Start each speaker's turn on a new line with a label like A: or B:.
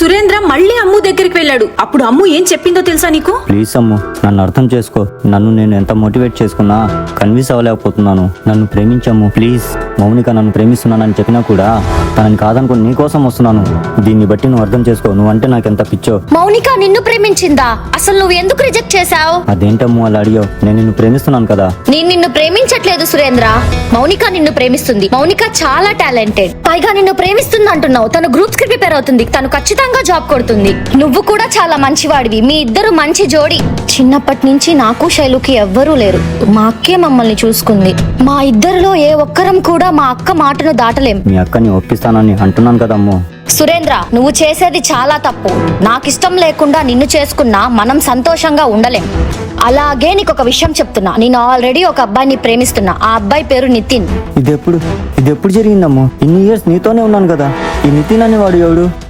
A: సురేంద్ర మళ్ళీ అమ్ము దగ్గరికి వెళ్ళాడు. అప్పుడు అమ్ము ఏం చెప్పిందో తెలుసా నీకు?
B: ప్లీజ్ అమ్ము నన్ను అర్థం చేసుకో. నన్ను నేను ఎంత మోటివేట్ చేసుకున్నా కన్విన్స్ అవ్వలేకపోతున్నాను. నన్ను ప్రేమించమ్ము ప్లీజ్. మౌనిక నన్ను ప్రేమిస్తున్నానని చెప్పినా కూడా తనని కాదనుకుని నీ కోసం వస్తున్నాను. దీన్ని బట్టి నువ్వు అర్థం చేసుకో నువ్వంటే నాకు ఎంత పిచ్చో.
C: మౌనిక నిన్ను ప్రేమించిందా? అసలు నువ్వు ఎందుకు రిజెక్ట్ చేశావు?
B: అదేంటమ్ము అలా అడిగావు? నేను నిన్ను ప్రేమిస్తున్నాను కదా.
C: నేను నిన్ను ప్రేమించట్లేదు సురేంద్ర. మౌనిక నిన్ను ప్రేమిస్తుంది. మౌనిక చాలా టాలెంటెడ్. పైగా నిన్ను ప్రేమిస్తుంది అంటున్నావు. తను గ్రూప్స్కి ప్రిపేర్ అవుతుంది. తను ఖచ్చితంగా జాబ్ కొడుతుంది. నువ్వు కూడా చాలా మంచివాడివి. మీ ఇద్దరు మంచి జోడి. చిన్నప్పటి నుంచి నాకు శైలుకి ఎవ్వరూ లేరు. మా అక్కే మమ్మల్ని చూసుకుంది. మా ఇద్దరిలో ఏ ఒక్కరం కూడా మా అక్క మాటను దాటలేం.
B: మీ అక్కని ఒప్పిస్తానని అంటున్నాను కదమ్ము.
C: సురేంద్ర నువ్వు చేసేది చాలా తప్పు. నాకు ఇష్టం లేకుండా నిన్ను చేసుకున్నా మనం సంతోషంగా ఉండలేం. అలాగే నీకు ఒక విషయం చెప్తున్నా. నేను ఆల్రెడీ ఒక అబ్బాయిని ప్రేమిస్తున్నా. ఆ అబ్బాయి పేరు నితిన్.
B: ఇది ఎప్పుడు ఇది ఎప్పుడు జరిగిందమ్ము? ఇన్ని ఇయర్స్ నీతోనే ఉన్నాను కదా. ఈ నితిన్ అనేవాడు ఎవడు?